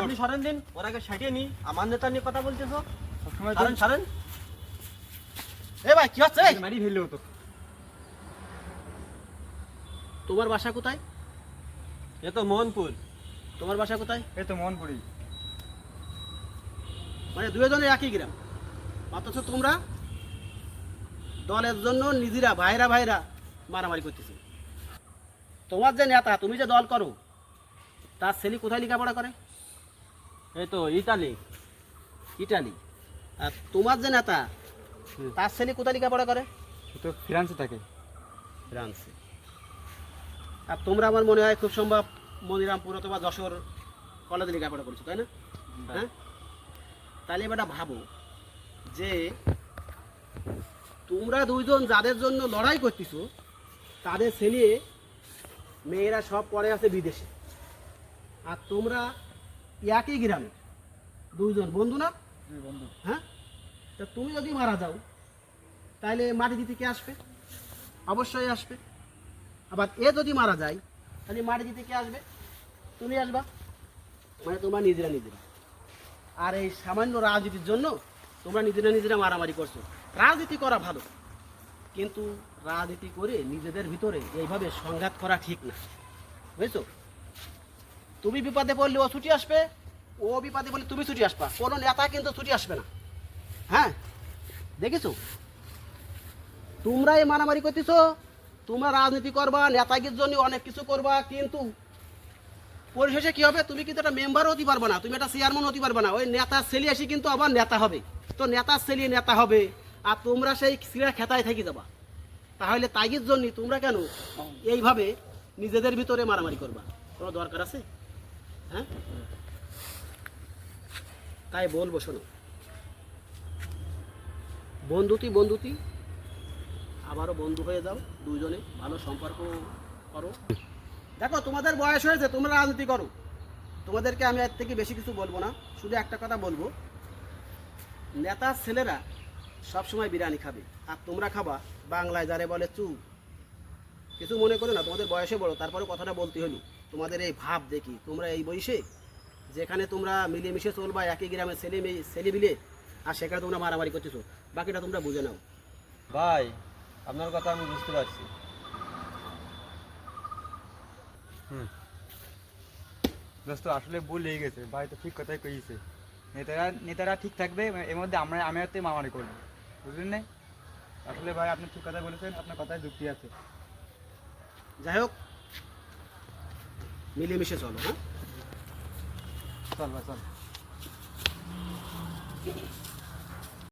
আপনি সরেন দিন। ওর আগে নি। আমার নেতা নিয়ে কথা বলতেছো। সবসময় সরেন সরেন। এ ভাই কি হচ্ছে? মারি ফেললে হতো তোমার বাসা কোথায়? এ তো মোহনপুর। তোমার বাসা কোথায়? এই তো পড়ি মানে দুজনের একই গ্রাম। অথচ তোমরা? দলের জন্য নিজেরা ভাইরা ভাইরা মারামারি করতেছে। তোমার যে নেতা তুমি যে দল করো তার ছেলে কোথায় লেখাপড়া করে? এই তো ইটালি ইটালি আর তোমার যে নেতা তার ছেলে কোথায় লেখাপড়া করে? তো ফ্রান্সে থাকে। ফ্রান্সে। আর তোমরা আমার মনে হয় খুব সম্ভব মনিরামপুর অথবা যশোর কলেজে লেখাপড়া করছ তাই না? হ্যাঁ? তাহলে এবার ভাবো যে তোমরা দুইজন যাদের জন্য লড়াই করতেছো তাদের ছেলে মেয়েরা সব পড়ে আছে বিদেশে। আর তোমরা একই গ্রামে। দুইজন বন্ধু না? বন্ধু। হ্যাঁ? তা তুমি যদি মারা যাও তাহলে মাটি দিতে কে আসবে? অবশ্যই আসবে। আবার এ যদি মারা যায় তাহলে মাটি দিতে কে আসবে? তুমি আসবা। মানে তোমরা নিজেরা নিজেরা। আর এই সামান্য রাজনীতির জন্য তোমরা নিজেরা নিজেরা মারামারি করছ। রাজনীতি করা ভালো। কিন্তু রাজনীতি করে নিজেদের ভিতরে এইভাবে সংঘাত করা ঠিক না। বুঝছ? তুমি বিপদে পড়লে ও ছুটি আসবে, ও বিপদে পড়লে তুমি ছুটি আসবা। কোনো নেতা কিন্তু ছুটি আসবে না। হ্যাঁ? দেখেছ? তোমরাই মারামারি করতেছো, তোমরা রাজনীতি করবা নেতাগির জন্য অনেক কিছু করবা, কিন্তু পরিশেষে কি হবে? তুমি কিন্তু একটা মেম্বার হতে পারবে না। তুমি একটা চেয়ারম্যান হতে পারবে না। ওই নেতা ছেলে এসে কিন্তু আবার নেতা হবে। তো নেতা ছেলে নেতা হবে। আর তোমরা সেই ক্রীড়া খেতায় থাকি যাবা। তাহলে তাগির জন্য তোমরা কেন এইভাবে নিজেদের ভিতরে মারামারি করবা? কোনো দরকার আছে? হ্যাঁ? তাই বলব, শোনো। বন্ধুতি বন্ধুতি, আবারও বন্ধু হয়ে যাও দুজনে ভালো সম্পর্ক করো। দেখো, তোমাদের বয়স হয়েছে, তোমরা রাজনীতি করো। তোমাদেরকে আমি এর থেকে বেশি কিছু বলব না। শুধু একটা কথা বলব। নেতার ছেলেরা সবসময় বিরিয়ানি খাবে। আর তোমরা খাবা, বাংলায় যারে বলে চুপ কিছু মনে করো না, তোমাদের বয়সে বড় তারপরে কথাটা বলতে হলো তোমাদের এই ভাব দেখি, তোমরা এই বয়সে, যেখানে তোমরা মিলেমিশে চলবা, একই গ্রামে ছেলে মেয়ে, ছেলে মিলে, আর সেখানে তোমরা মারামারি করতেছো। বাকিটা তোমরা বুঝে নাও। ভাই, আপনার কথা আমি বুঝতে পারছি। দোস্ত, আসলে ভুল লেগে গেছে। ভাই তো ঠিক কথাই কইছে। নেতারা নেতারা ঠিক থাকবে, এর মধ্যে আমরা আমি মামারি করব। বুঝলেন না আসলে ভাই আপনি ঠিক কথা বলেছেন আপনার কথায় যুক্তি আছে। যাই হোক মিলেমিশে চলো হ্যাঁ? চল ভাই চল।